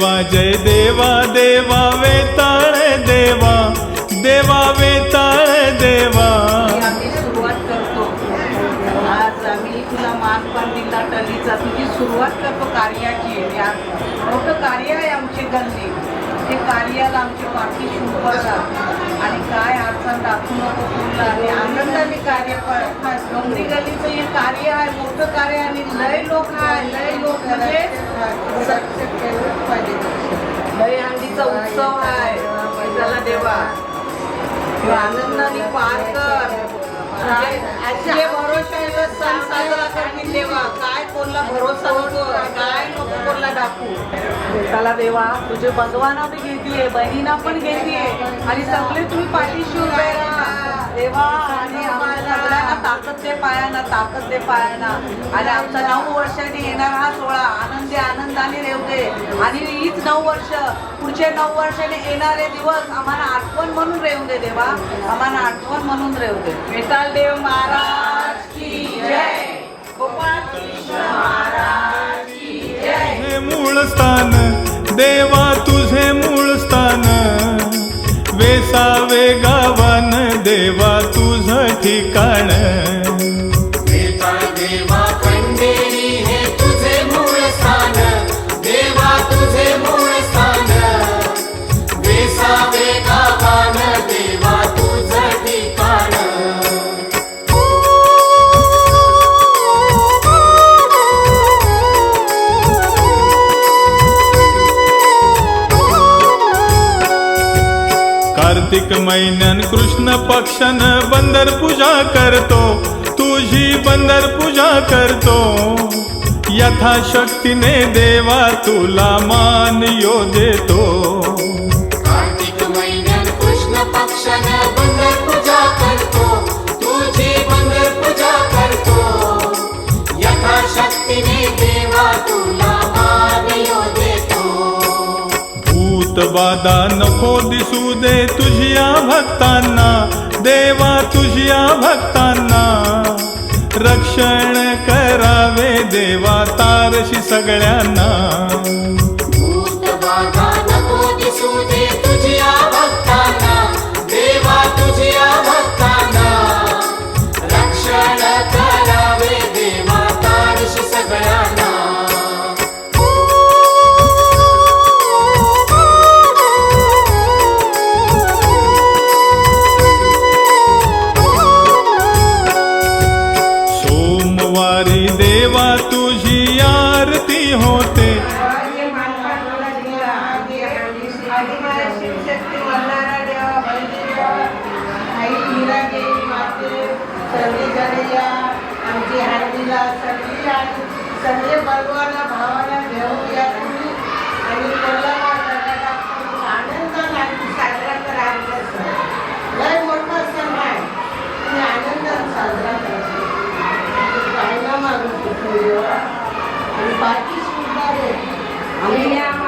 देवा जय देवा देवा वेताळ देवा देवा वेताळ देवा. आम्ही सुरुवात करतो. आज आम्ही तुला मान पण दिला टलीचा तुझी सुरुवात करतो कार्याची. कार्याला आमची पाठी उभं राहा आणि काय अडचण दाखवू नको तुला आणि आनंदाने कार्य डोंगरी गल्लीचं हे कार्य आहे मोठं कार्य आणि लय लोक आहे लय लोक म्हणजे लय हंडीचा उत्सव आहे. त्याला देवा. तू आनंदाने पार कर. म्हणजे भरोशाला सण साजरा करतील देवा. काय कोणला भरोसा नको काय नको कोणला दाखवू? त्याला देवा तुझे बंधवांना बी घेतीये बहिणींना पण घेतीये आणि सगळे तुम्ही पाठीशी उभे देवा आणि आम्हाला सगळ्यांना ताकद दे पायांना ताकद दे पायांना. आणि आमचा नऊ वर्षांनी येणार हा सोहळा आनंदी आनंदाने रेव दे आणि हीच नऊ वर्ष पुढचे नऊ वर्षाने येणारे दिवस आम्हाला आठवण म्हणून रेव दे देवा. आम्हाला आठवण म्हणून रेव दे विठाल देव महाराज की जय. तुझे मूळ स्थान देवा तुझे मूळ स्थान. वेसावे गावान देवा तुझ ठिकाण. महिन्यान कृष्ण पक्षन बंदर पूजा करतो तुझी बंदर पूजा करतो. यथाशक्तीने देवा तुला मान यो देतो. बाधा नको दिसू दे तुझ्या भक्तांना. देवा तुझ्या भक्तांना. रक्षण करावे देवा तारशी सगळ्यांना. आणि बाकी सुद्धा रे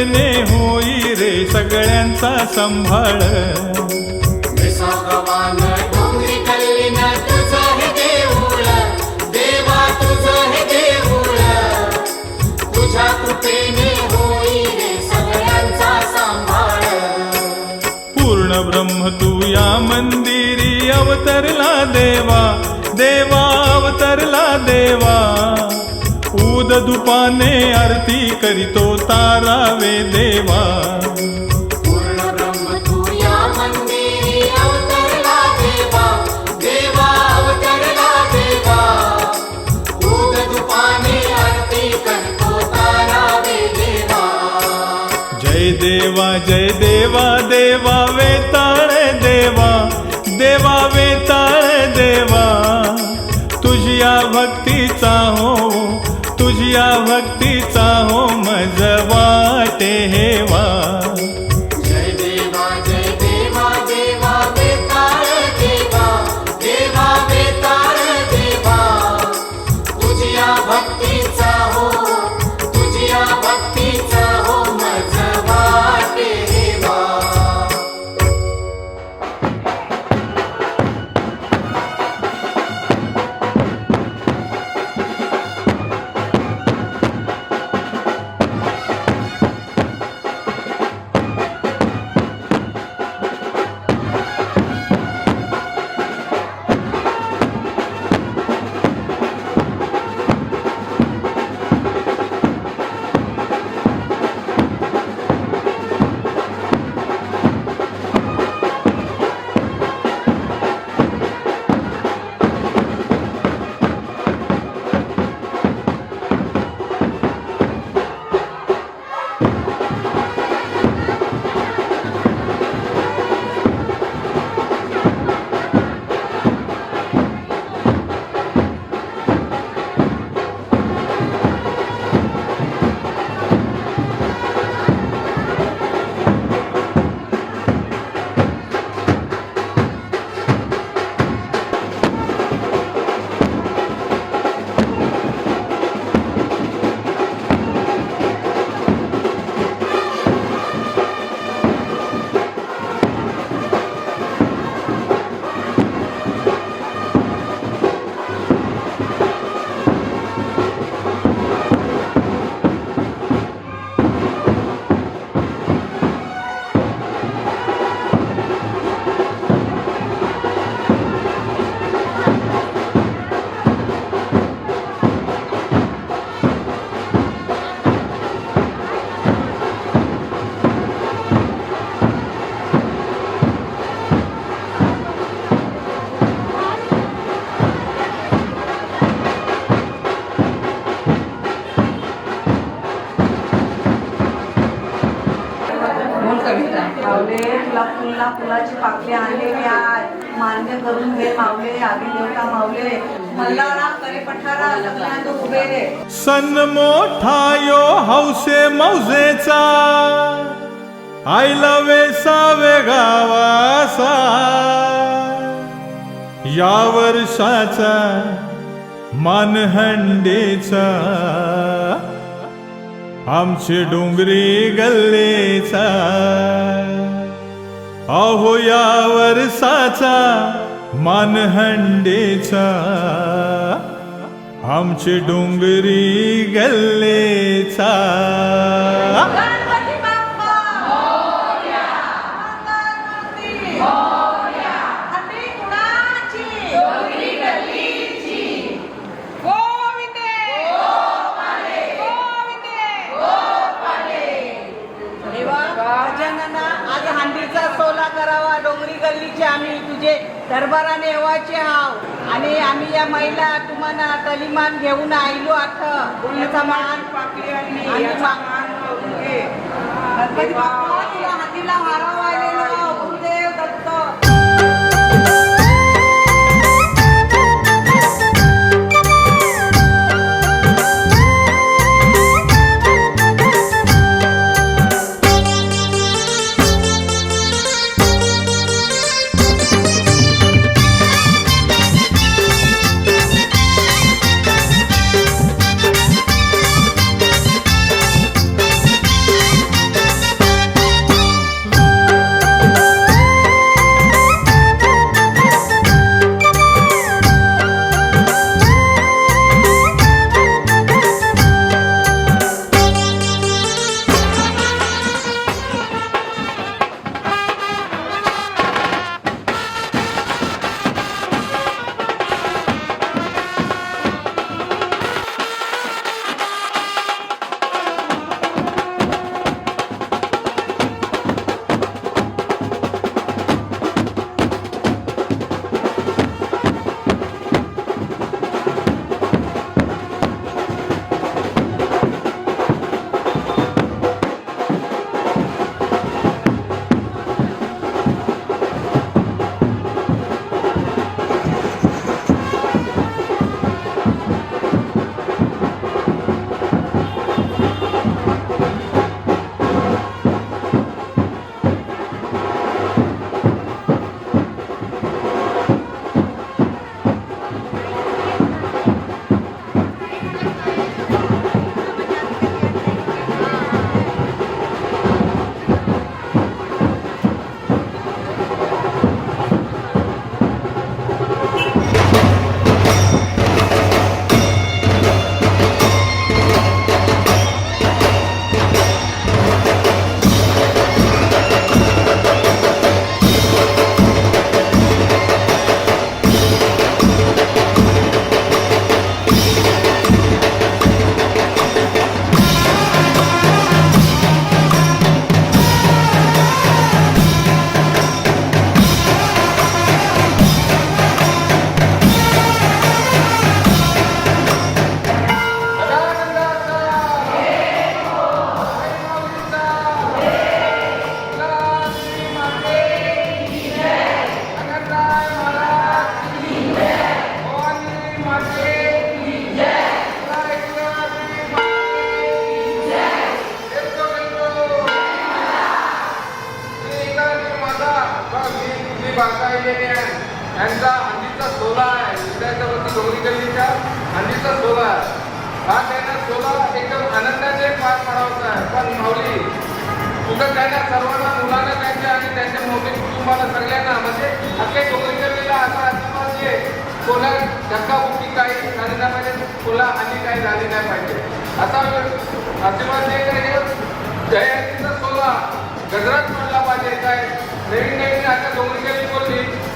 कृपेने होई रे सगळ्यांचा सांभाळ. માને આરતી કરી તો તારા વે દેવા. या भक्तीचा तुला फुलला फुलाची पाकळी आणलेली आहे मान्य करून घे मावले आधी देवता मावले मल्हारा करे पठारा सगळ्यांना उभे रे. सन मोठा यो हौसे मौजेचा. आईला वेसावे गावासा या वर्षाचा मानहंडेचा. आमचे डोंगरी गल्लेचा. अहो या वर्षाचा मानहंडेचा. आमचे डोंगरी गल्लेचा. दरबाराने येवाचे हाव. आणि आम्ही या महिला तुम्हाला तलिमान घेऊन आईलो आठ याचा मान आणि मान गणपती बाप्पा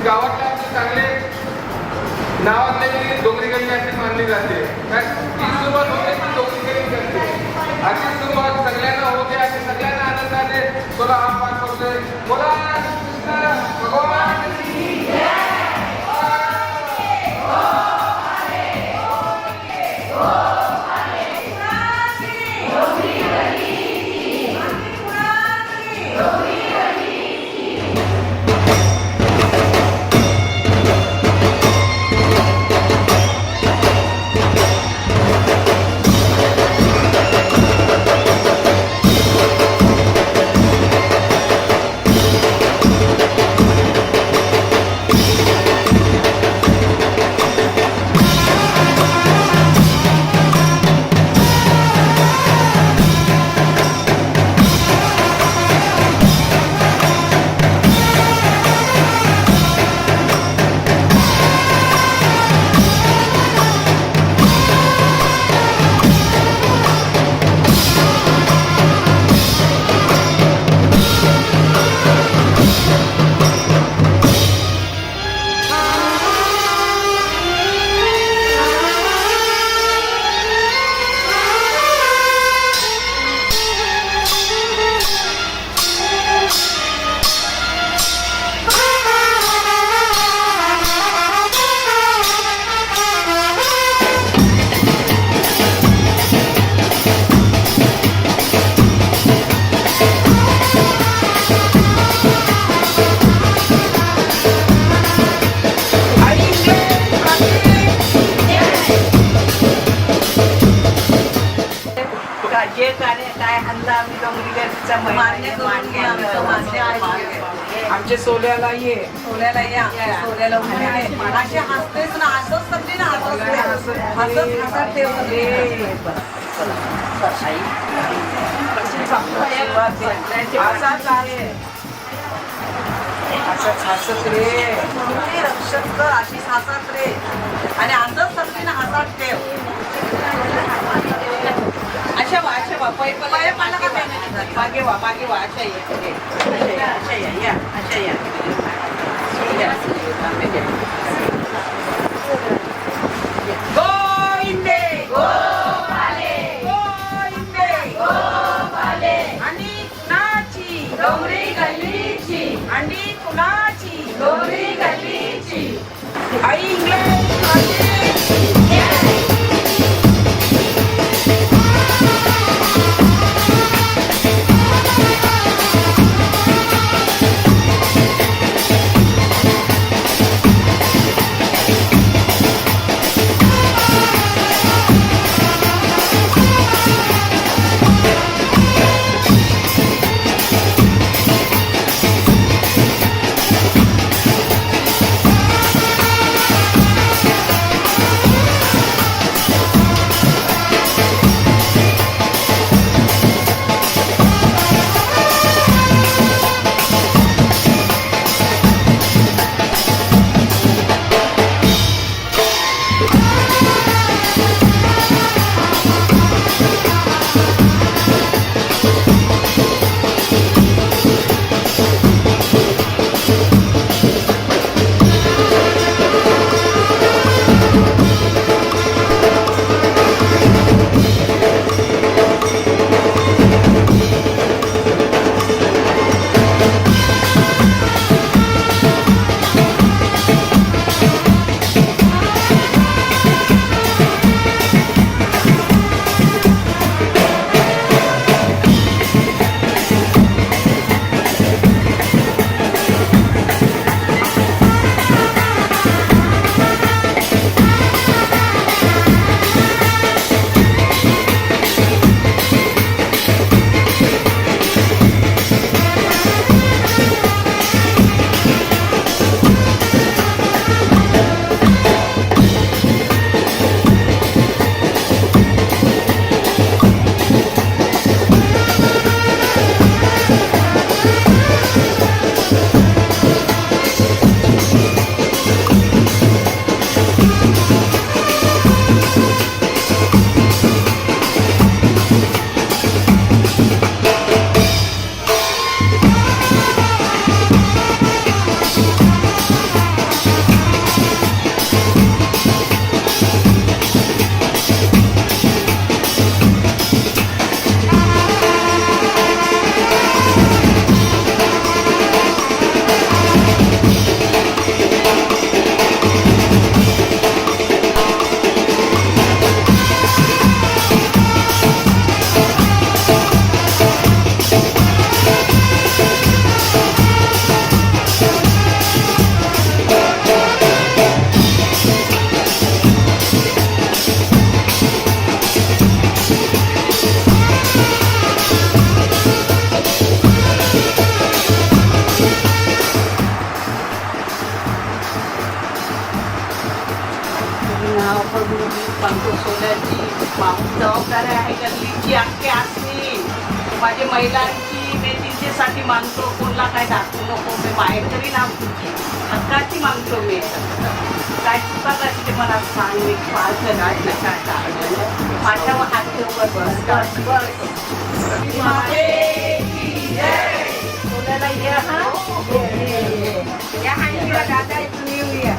की गावातले आपले चांगले नावातली डोंगरी गल्ली अशी मानली जाते. काय ही सुरुवात होते ती डोंगरी गल्ली करते. अशी सुरुवात सगळ्यांना होते आणि सगळ्यांना आनंदाने तुला हा पाठ करतोय बोला भगवान. आमचं सोल्याला ये सोल्याला या. सोल्याला उभे असे हसतेच ना असंच समजे ना हसत हसत- हसत हसत ठेव ये. असाच आहे असाच हसत रे कर अशी हसत रे आणि असंच समजे ना हसत ठेव अशा वा अशा वा पै पै पै पै मागे वा नका मागे वा मागे वा अशा ये पुढे. अशा या अशा या या अशा या या. गोविंदे गोपाले गोविंदे आणि कुणाची डोंगरी गल्लीची आणि कुणाची डोंगरी गल्लीची आई इंग्लंड पाठीशी Bukan sebalik. Lima Yeay. Lagi ya. Ya, hanya kita itu ya.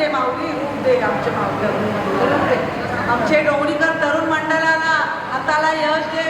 दे माऊली रूप दे आमचे माऊली. रूप दे आमचे डोंगरीकर तरुण मंडळाला हाताला यश दे.